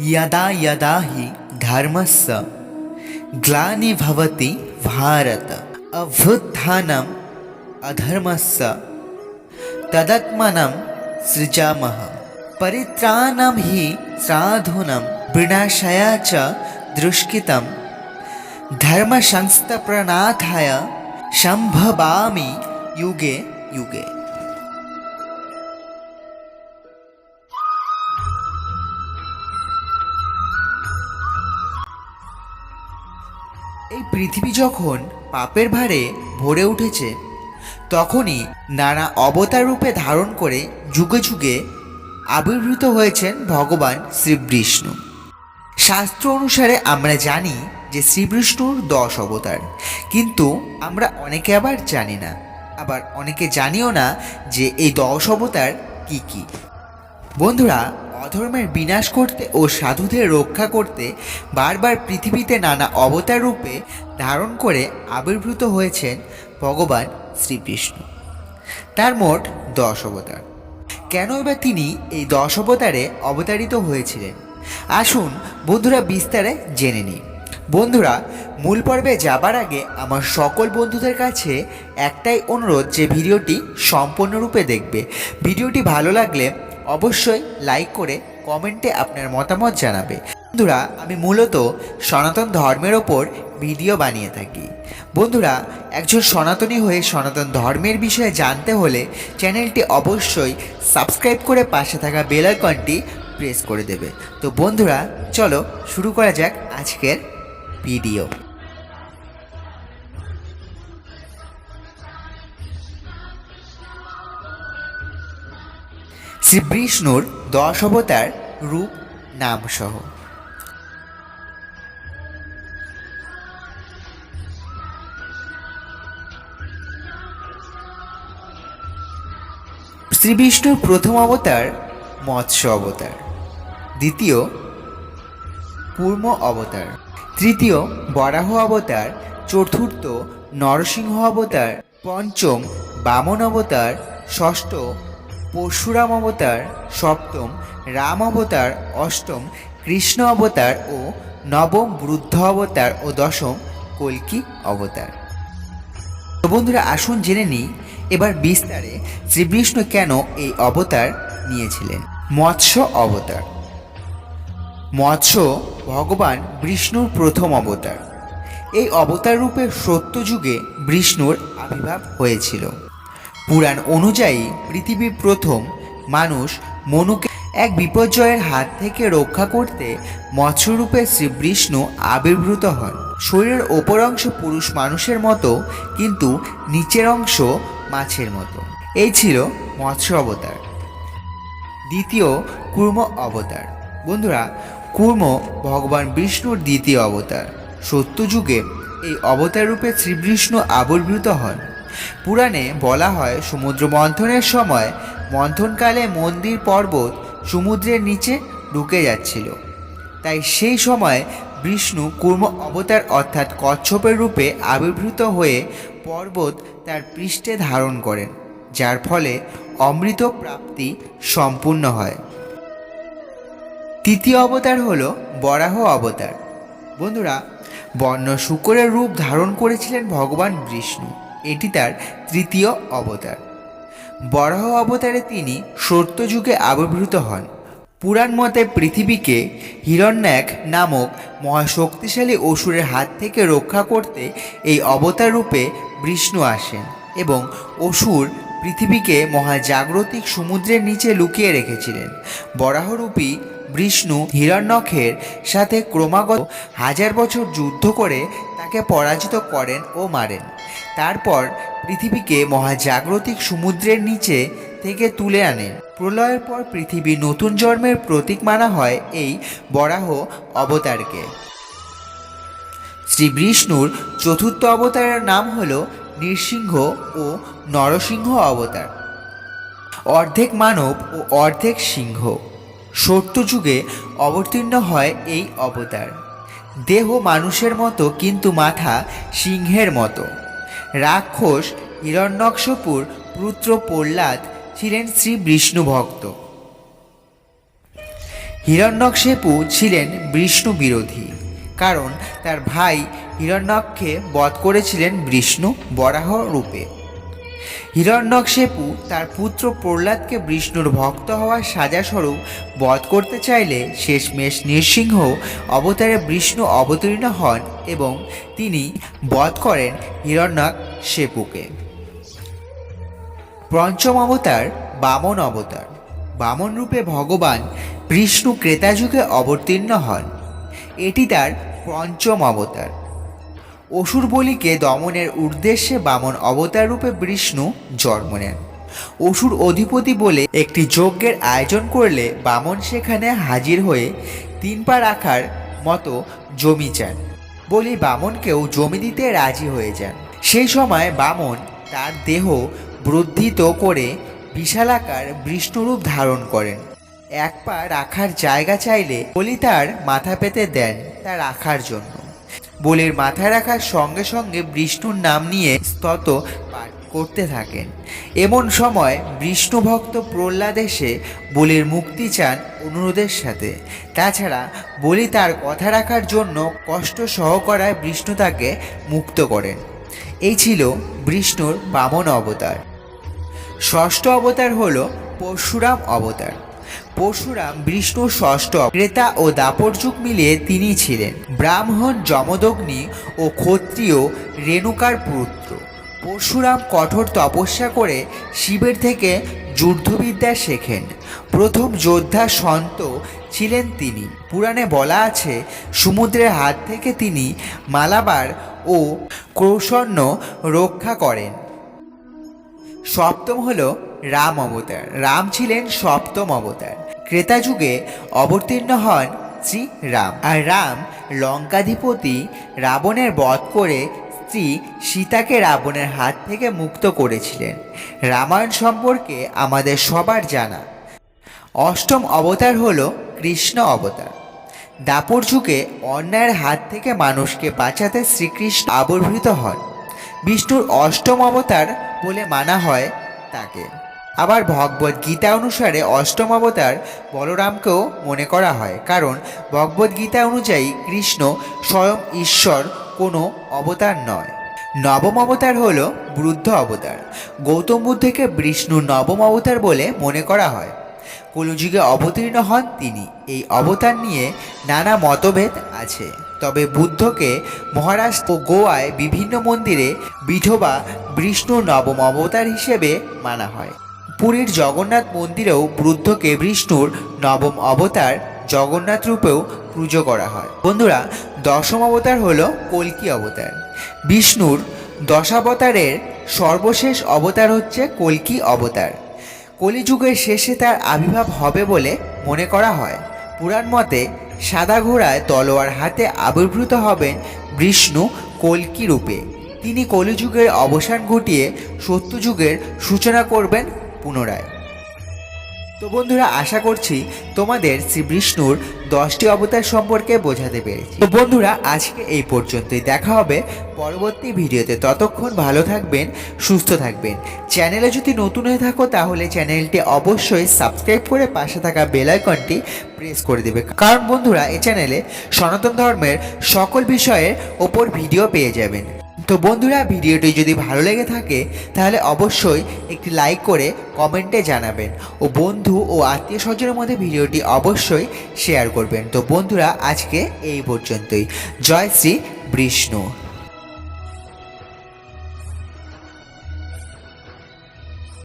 यदा यदा हि धर्मस्य ग्लानिर्भवति भारत अभ्युत्थानम् अधर्मस्य, तदात्मानं सृजामः। परित्राणं हि साधूनं विनाशाय च दुष्कृतं धर्मसंस्थप्रणाथाय सम्भवामि युगे युगे। এই পৃথিবী যখন পাপের ভারে ভরে উঠেছে, তখনই নানা অবতার রূপে ধারণ করে যুগে যুগে আবির্ভূত হয়েছেন ভগবান শ্রীবিষ্ণু। শাস্ত্র অনুসারে আমরা জানি যে শ্রীবিষ্ণুর দশ অবতার, কিন্তু আমরা অনেকে আবার জানি না। আবার অনেকে জানিও না যে এই দশ অবতার কি কি। বন্ধুরা অধর্মের বিনাশ করতে ও সাধুদের রক্ষা করতে বারবার পৃথিবীতে নানা অবতার রূপে ধারণ করে আবির্ভূত হয়েছেন ভগবান শ্রীকৃষ্ণ। তার মোট দশ অবতার। কেন এবার তিনি এই দশ অবতারে অবতারিত হয়েছিলেন? আসুন বন্ধুরা বিস্তারে জেনে নিই। বন্ধুরা, মূল পর্বে যাবার আগে আমার সকল বন্ধুদের কাছে একটাই অনুরোধ যে ভিডিওটি সম্পূর্ণরূপে দেখবে। ভিডিওটি ভালো লাগলে অবশ্যই লাইক করে কমেন্টে আপনার মতামত জানাবে। বন্ধুরা, আমি মূলত সনাতন ধর্মের ওপর ভিডিও বানিয়ে থাকি। বন্ধুরা, একজন সনাতনী হয়ে সনাতন ধর্মের বিষয়ে জানতে হলে চ্যানেলটি অবশ্যই সাবস্ক্রাইব করে পাশে থাকা বেল আইকনটি প্রেস করে দেবে। তো বন্ধুরা, চলো শুরু করা যাক আজকের ভিডিও শ্রী বিষ্ণুর দশ অবতার রূপ নাম সহ শ্রী বিষ্ণুর প্রথম অবতার মৎস্য অবতার। দ্বিতীয় কূর্ম অবতার। তৃতীয় বরাহ অবতার। চতুর্থ নরসিংহ অবতার। পঞ্চম বামন অবতার। ষষ্ঠ পরশুরাম অবতার, সপ্তম, রাম অবতার, অষ্টম, কৃষ্ণ অবতার ও নবম বুদ্ধ অবতার ও দশম কল্কি অবতার। তো বন্ধুরা, আসুন জেনে নিই, এবার বিস্তারে শ্রীবিষ্ণু কেন এই অবতার নিয়েছিলেন? মৎস্য অবতার। মৎস্য ভগবান বিষ্ণুর প্রথম অবতার। এই অবতার রূপে সত্যযুগে বিষ্ণুর আবির্ভাব হয়েছিল। পুরাণ অনুযায়ী পৃথিবীর প্রথম মানুষ মনুকে এক বিপর্যয়ের হাত থেকে রক্ষা করতে মৎস্যরূপে শ্রীবিষ্ণু আবির্ভূত হন। শরীরের ওপর অংশ পুরুষ মানুষের মতো, কিন্তু নিচের অংশ মাছের মতো। এই ছিল মৎস্য অবতার। দ্বিতীয় কুর্ম অবতার। বন্ধুরা, কুর্ম ভগবান বিষ্ণুর দ্বিতীয় অবতার। সত্যযুগে এই অবতার রূপে শ্রীবিষ্ণু আবির্ভূত হন। পুরাণে বলা হয়, সমুদ্র মন্থনের সময় মন্থনকালে মন্দির পর্বত সমুদ্রের নিচে ঢুকে যাচ্ছিল। তাই সেই সময় বিষ্ণু কুর্ম অবতার অর্থাৎ কচ্ছপের রূপে আবির্ভূত হয়ে পর্বত তার পৃষ্ঠে ধারণ করেন, যার ফলে অমৃত প্রাপ্তি সম্পূর্ণ হয়। তৃতীয় অবতার হল বরাহ অবতার। বন্ধুরা, বর্ণ শুকরের রূপ ধারণ করেছিলেন ভগবান বিষ্ণু। এটি তার তৃতীয় অবতার। বরাহ অবতারে তিনি সত্যযুগে আবির্ভূত হন। পুরাণ মতে পৃথিবীকে হিরণ্যাক নামক মহাশক্তিশালী অসুরের হাত থেকে রক্ষা করতে এই অবতার রূপে বিষ্ণু আসেন এবং অসুর পৃথিবীকে মহাজাগতিক সমুদ্রের নিচে লুকিয়ে রেখেছিলেন। বরাহরূপী বিষ্ণু হিরণ্যকের সাথে ক্রমাগত হাজার বছর যুদ্ধ করে তাকে পরাজিত করেন ও মারেন। তারপর পৃথিবীকে মহাজাগতিক সমুদ্রের নিচে থেকে তুলে আনেন প্রলয়ের পর পৃথিবী নতুন জন্মের প্রতীক মানা হয় এই বরাহ অবতারকে। শ্রী বিষ্ণুর চতুর্থ অবতারের নাম হল নৃসিংহ ও নরসিংহ অবতার। অর্ধেক মানব ও অর্ধেক সিংহ। সত্যযুগে অবতীর্ণ হয় এই অবতার। দেহ মানুষের মতো কিন্তু মাথা সিংহের মতো। রাক্ষস হিরণ্যকশপুর পুত্র প্রহ্লাদ ছিলেন শ্রী বিষ্ণু ভক্ত। হিরণ্যকশেপু ছিলেন বিষ্ণু বিরোধী, কারণ তার ভাই হিরণ্যক্ষে বধ করেছিলেন বিষ্ণু বরাহ রূপে। হিরণ্যকশেপু তার পুত্র প্রহ্লাদকে বিষ্ণুর ভক্ত হওয়ার সাজাস্বরূপ বধ করতে চাইলে শেষমেশ নৃসিংহ অবতারে বিষ্ণু অবতীর্ণ হন এবং তিনি বধ করেন হিরণ্যকশেপুকে। পঞ্চম অবতার বামন অবতার। বামন রূপে ভগবান বিষ্ণু ক্রেতাযুগে অবতীর্ণ হন। এটি তার পঞ্চম অবতার। অসুর বলিকে দমনের উদ্দেশ্যে বামন অবতার রূপে বিষ্ণু জন্ম নেন। অসুর অধিপতি বলে একটি যজ্ঞের আয়োজন করলে বামন সেখানে হাজির হয়ে তিন পা রাখার মতো জমি চান বলি বামনকেও জমি দিতে রাজি হয়ে যান। সেই সময় বামন তার দেহ বর্ধিত করে বিশালাকার বিষ্ণুরূপ ধারণ করেন। এক পা রাখার জায়গা চাইলে বলি তার মাথা পেতে দেন তা রাখার জন্য। বলির মাথায় রাখার সঙ্গে সঙ্গে বিষ্ণুর নাম নিয়ে স্তত পাঠ করতে থাকেন। এমন সময় বিষ্ণু ভক্ত প্রহ্লাদ এসে বলির মুক্তি চান অনুরোধের সাথে। তাছাড়া বলি তার কথা রাখার জন্য কষ্ট সহকরায় বিষ্ণু তাকে মুক্ত করেন। এই ছিল বিষ্ণুর বামন অবতার। ষষ্ঠ অবতার হল পরশুরাম অবতার। পরশুরাম বিষ্ণুর ষষ্ঠ, ক্রেতা ও দাপর যুগ মিলিয়ে তিনি ছিলেন। ব্রাহ্মণ, যমদগ্নি ও ক্ষত্রিয় রেণুকার পুত্র। পরশুরাম কঠোর তপস্যা করে শিবের থেকে যুদ্ধবিদ্যা শেখেন। প্রথম যোদ্ধা সন্ত ছিলেন তিনি। পুরাণে বলা আছে, সমুদ্রের হাত থেকে তিনি মালাবার ও কৌশন্য রক্ষা করেন। সপ্তম হল রাম অবতার। রাম ছিলেন সপ্তম অবতার। ক্রেতা যুগে অবতীর্ণ হন শ্রী রাম। আর রাম লঙ্কাধিপতি রাবণের বধ করে স্ত্রী সীতাকে রাবণের হাত থেকে মুক্ত করেছিলেন। রামায়ণ সম্পর্কে আমাদের সবার জানা। অষ্টম অবতার হল কৃষ্ণ অবতার। দাপর যুগে অন্যায়ের হাত থেকে মানুষকে বাঁচাতে শ্রীকৃষ্ণ আবির্ভূত হন। বিষ্ণুর অষ্টম অবতার বলে মানা হয় তাকে। আবার ভগবত গীতা অনুসারে অষ্টম অবতার বলরামকেও মনে করা হয়, কারণ ভগবত গীতা অনুযায়ী কৃষ্ণ স্বয়ং ঈশ্বর কোনো অবতার নয়। নবম অবতার হল বৃদ্ধ অবতার। গৌতম বুদ্ধকে বিষ্ণুর নবম অবতার বলে মনে করা হয়। কলযুগে অবতীর্ণ হন তিনি। এই অবতার নিয়ে নানা মতভেদ আছে। তবে বুদ্ধকে মহারাষ্ট্র ও গোয়ায় বিভিন্ন মন্দিরে বিঠোবা বিষ্ণুর নবম অবতার হিসেবে মানা হয়। পুরীর জগন্নাথ মন্দিরেও বুদ্ধকে বিষ্ণুর নবম অবতার জগন্নাথ রূপেও পুজো করা হয়। বন্ধুরা, দশম অবতার হলো কল্কি অবতার। বিষ্ণুর দশাবতারের সর্বশেষ অবতার হচ্ছে কল্কি অবতার। কলিযুগের শেষে তার আবির্ভাব হবে বলে মনে করা হয়। পুরাণ মতে সাদা ঘোড়ায় তলোয়ার হাতে আবির্ভূত হবেন বিষ্ণু কল্কি রূপে। তিনি কলিযুগের অবসান ঘটিয়ে সত্যযুগের সূচনা করবেন পুনরায়। তো বন্ধুরা, আশা করছি তোমাদের শ্রী বিষ্ণুর দশটি অবতার সম্পর্কে বোঝাতে পেরেছি। তো বন্ধুরা, আজকে এই পর্যন্তই। দেখা হবে পরবর্তী ভিডিওতে। ততক্ষণ ভালো থাকবেন, সুস্থ থাকবেন। চ্যানেলে যদি নতুন হয়ে থাকো, তাহলে চ্যানেলটি অবশ্যই সাবস্ক্রাইব করে পাশে থাকা বেল আইকনটি প্রেস করে দেবে। কারণ বন্ধুরা, এই চ্যানেলে সনাতন ধর্মের সকল বিষয়ের ওপর ভিডিও পেয়ে যাবেন। তো বন্ধুরা, ভিডিওটি যদি ভালো লেগে থাকে, তাহলে অবশ্যই একটি লাইক করে কমেন্টে জানাবেন। ও বন্ধু ও আত্মীয় স্বজনের মধ্যে ভিডিওটি অবশ্যই শেয়ার করবেন। তো বন্ধুরা, আজকে এই পর্যন্তই। জয় শ্রী বিষ্ণু।